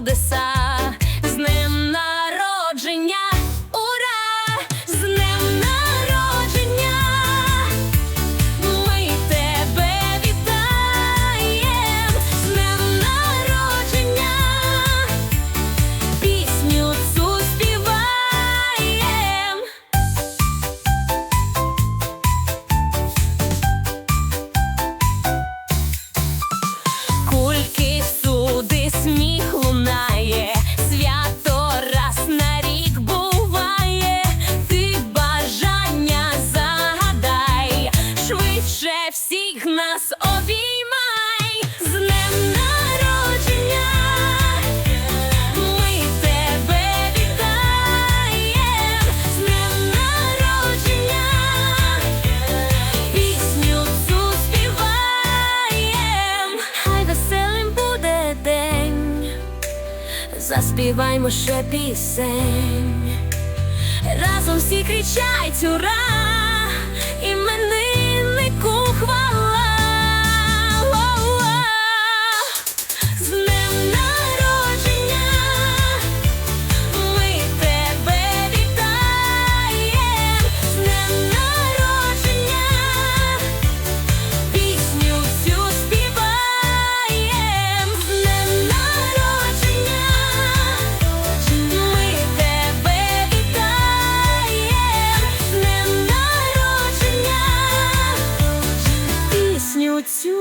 decide. нас обіймай. З днем народження, ми тебе вітаєм, з днем народження, пісню суспіваєм, хай веселим буде день, заспіваймо ще пісень, разом всі кричать ура! І мене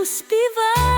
співає.